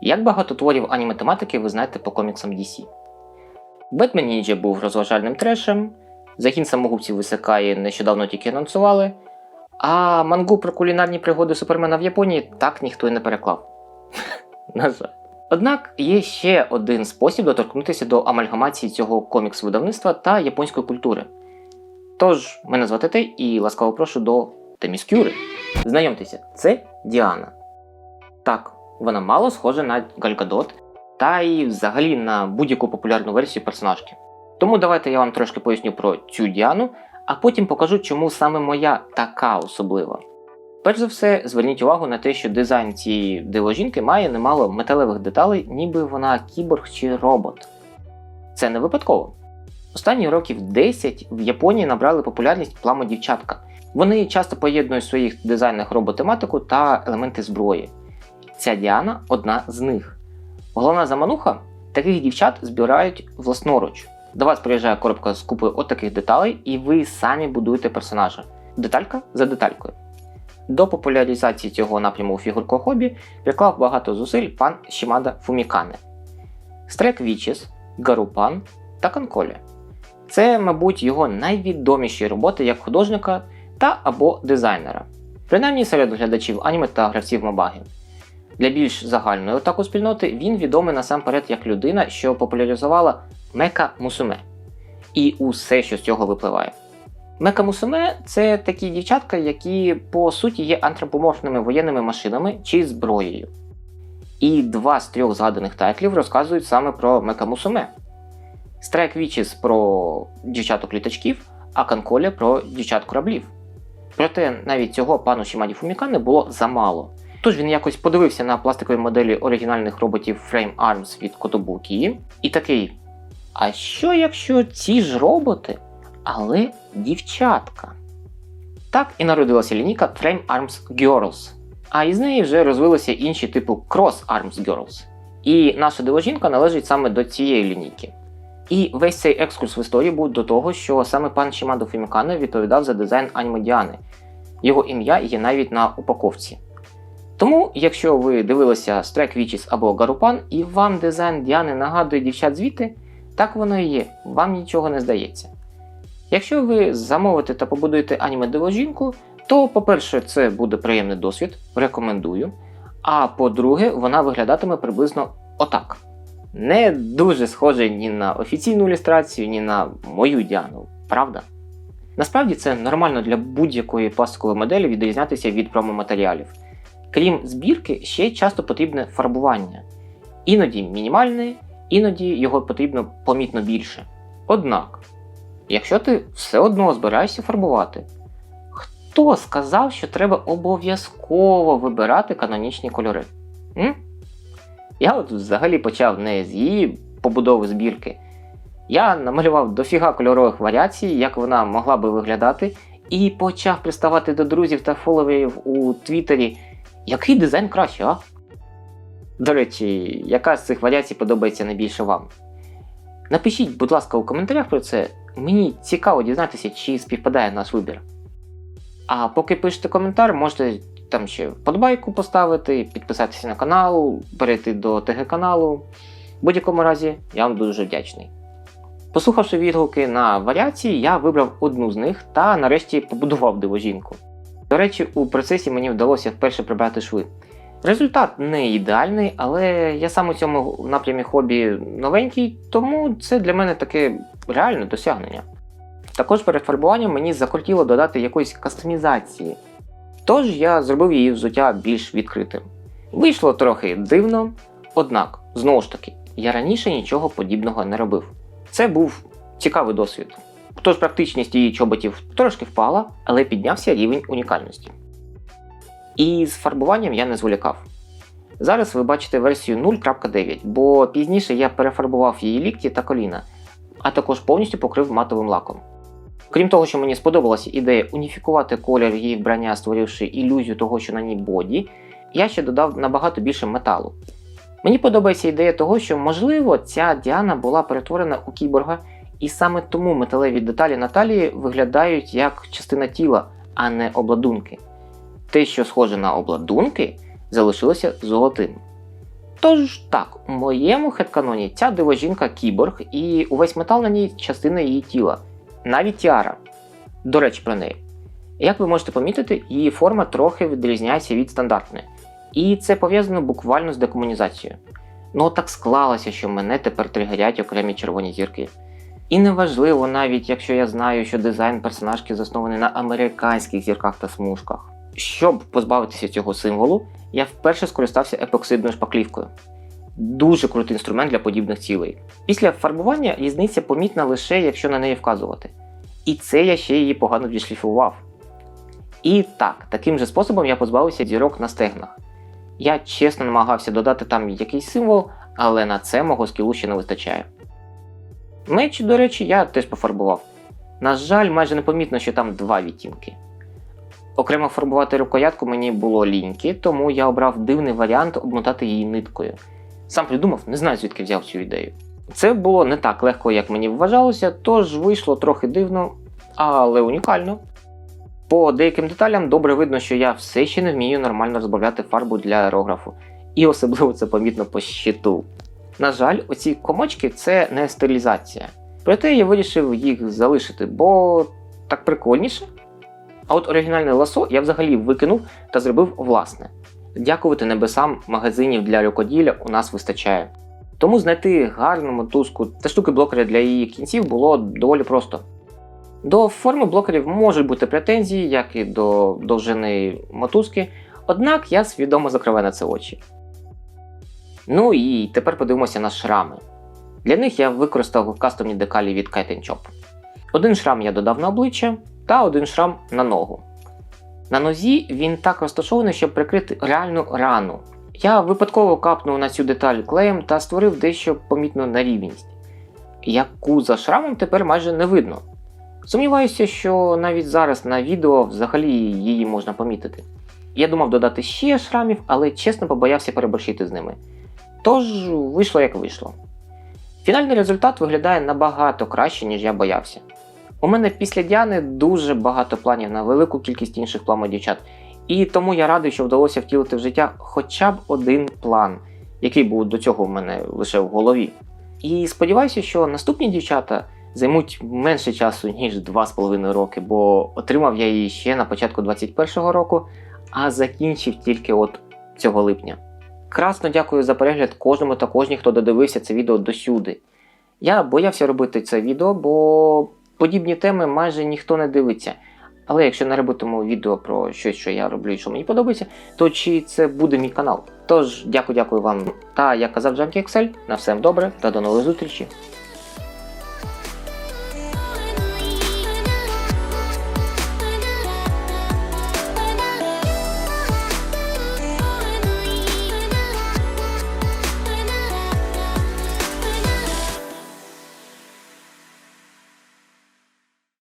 Як багато творів аніматематики ви знаєте по коміксам DC? Бетмен Нінджа був розважальним трешем, загін самогубців висикає нещодавно тільки анонсували, а мангу про кулінарні пригоди Супермена в Японії так ніхто й не переклав. На жаль. Однак є ще один спосіб доторкнутися до амальгамації цього комікс-видавництва та японської культури. Тож, мене звати Тей і ласкаво прошу до Теміскюри. Знайомтеся, це Діана. Так, вона мало схожа на Гальгадот, та і взагалі на будь-яку популярну версію персонажки. Тому давайте я вам трошки поясню про цю Діану, а потім покажу, чому саме моя така особлива. Перш за все, зверніть увагу на те, що дизайн цієї дивожінки має немало металевих деталей, ніби вона кіборг чи робот. Це не випадково. Останні років 10 в Японії набрали популярність пламодівчатка. Вони часто поєднують в своїх дизайнах роботематику та елементи зброї. Ця Діана одна з них. Головна замануха таких дівчат збирають власноруч. До вас приїжджає коробка з купою отаких деталей, і ви самі будуєте персонажа. Деталька за деталькою. До популяризації цього напряму фігуркового хобі приклав багато зусиль пан Шімада Фумікане. Стрек Вічіс, Гарупан та Канколі. Це, мабуть, його найвідоміші роботи як художника та або дизайнера, принаймні серед глядачів аніме та гравців Мобаги. Для більш загальної отаку спільноти він відомий насамперед як людина, що популяризувала Мека Мусуме і усе, що з цього випливає. Мека Мусуме це такі дівчатка, які по суті є антропоморфними воєнними машинами чи зброєю. І два з трьох згаданих тайтлів розказують саме про Мека Мусуме. Страйк Вічіс про дівчаток літачків, а Канколя про дівчат кораблів. Проте навіть цього пану Шімаді Фумікане було замало. Тож він якось подивився на пластикові моделі оригінальних роботів Frame Arms від Kotobuki і такий: А що якщо ці ж роботи, але дівчатка? Так і народилася лінійка Frame Arms Girls, а із неї вже розвилися інші типу Cross Arms Girls. І наша дивожінка належить саме до цієї лінійки. І весь цей екскурс в історії був до того, що саме пан Шімадо Фімікане відповідав за дизайн аніме Діани. Його ім'я є навіть на упаковці. Тому, якщо ви дивилися Strike Witches або Гарупан, і вам дизайн Діани нагадує дівчат звідти, так воно і є, вам нічого не здається. Якщо ви замовите та побудуєте аніме дивожінку, то, по-перше, це буде приємний досвід, рекомендую. А по-друге, вона виглядатиме приблизно отак. Не дуже схоже ні на офіційну ілюстрацію, ні на мою Діану, правда? Насправді це нормально для будь-якої пластикової моделі відрізнятися від промоматеріалів. Крім збірки, ще часто потрібне фарбування. Іноді мінімальне, іноді його потрібно помітно більше. Однак, якщо ти все одно збираєшся фарбувати, хто сказав, що треба обов'язково вибирати канонічні кольори? М? Я от взагалі почав не з її побудови збірки. Я намалював дофіга кольорових варіацій, як вона могла би виглядати, і почав приставати до друзів та фоловерів у Твіттері. Який дизайн краще, а? До речі, яка з цих варіацій подобається найбільше вам? Напишіть, будь ласка, у коментарях про це. Мені цікаво дізнатися, чи співпадає наш вибір. А поки пишете коментар, можете там ще вподобайку поставити, підписатися на канал, перейти до ТГ каналу. В будь-якому разі, я вам дуже вдячний. Послухавши відгуки на варіації, я вибрав одну з них та нарешті побудував дивожінку. До речі, у процесі мені вдалося вперше прибрати шви. Результат не ідеальний, але я сам у цьому напрямі хобі новенький, тому це для мене таке реальне досягнення. Також перед фарбуванням мені закортіло додати якоїсь кастомізації, тож я зробив її взуття більш відкритим. Вийшло трохи дивно, однак, знову ж таки, я раніше нічого подібного не робив. Це був цікавий досвід. Тож практичність її чоботів трошки впала, але піднявся рівень унікальності. І з фарбуванням я не зволікав. Зараз ви бачите версію 0.9, бо пізніше я перефарбував її лікті та коліна, а також повністю покрив матовим лаком. Крім того, що мені сподобалася ідея уніфікувати колір її вбрання, створивши ілюзію того, що на ній боді, я ще додав набагато більше металу. Мені подобається ідея того, що, можливо, ця Діана була перетворена у кіборга, і саме тому металеві деталі на талії виглядають як частина тіла, а не обладунки. Те, що схоже на обладунки, залишилося золотим. Тож так, у моєму хедканоні ця дивожінка кіборг, і увесь метал на ній частина її тіла, навіть тіара. До речі, про неї. Як ви можете помітити, її форма трохи відрізняється від стандартної. І це пов'язано буквально з декомунізацією. Ну так склалося, що мене тепер тригерять окремі червоні зірки. І неважливо навіть, якщо я знаю, що дизайн персонажки заснований на американських зірках та смужках. Щоб позбавитися цього символу, я вперше скористався епоксидною шпаклівкою. Дуже крутий інструмент для подібних цілей. Після фарбування різниця помітна лише якщо на неї вказувати. І це я ще її погано відшліфував. І так, таким же способом я позбавився зірок на стегнах. Я чесно намагався додати там якийсь символ, але на це мого скілу ще не вистачає. Меч, до речі, я теж пофарбував. На жаль, майже непомітно, що там два відтінки. Окремо фарбувати рукоятку мені було ліньки, тому я обрав дивний варіант обмотати її ниткою. Сам придумав, не знаю звідки взяв цю ідею. Це було не так легко, як мені вважалося, тож вийшло трохи дивно, але унікально. По деяким деталям добре видно, що я все ще не вмію нормально розбавляти фарбу для аерографу, і особливо це помітно по щиту. На жаль, оці комочки це не стерилізація. Проте я вирішив їх залишити, бо так прикольніше. А от оригінальне ласо я взагалі викинув та зробив власне. Дякувати небесам магазинів для рукоділля у нас вистачає. Тому знайти гарну мотузку та штуки блокера для її кінців було доволі просто. До форми блокерів можуть бути претензії, як і до довжини мотузки, однак я свідомо закриваю на це очі. Ну і тепер подивимося на шрами. Для них я використав кастомні декалі від Kite Shop. Один шрам я додав на обличчя та один шрам на ногу. На нозі він так розташований, щоб прикрити реальну рану. Я випадково капнув на цю деталь клеєм та створив дещо помітну нерівність, яку за шрамом тепер майже не видно. Сумніваюся, що навіть зараз на відео взагалі її можна помітити. Я думав додати ще шрамів, але чесно побоявся переборщити з ними. Тож вийшло як вийшло. Фінальний результат виглядає набагато краще, ніж я боявся. У мене після Діани дуже багато планів на велику кількість інших пламо дівчат, і тому я радий, що вдалося втілити в життя хоча б один план, який був до цього в мене лише в голові. І сподіваюся, що наступні дівчата займуть менше часу, ніж 2,5 роки, бо отримав я її ще на початку 21-го року, а закінчив тільки от цього липня. Красно дякую за перегляд кожному та кожній, хто додивився це відео досюди. Я боявся робити це відео, бо подібні теми майже ніхто не дивиться. Але якщо не робитиму відео про щось, що я роблю і що мені подобається, то чи це буде мій канал? Тож, дякую, дякую вам. Та як казав Джанкі Ексель, на все добре та до нових зустрічей.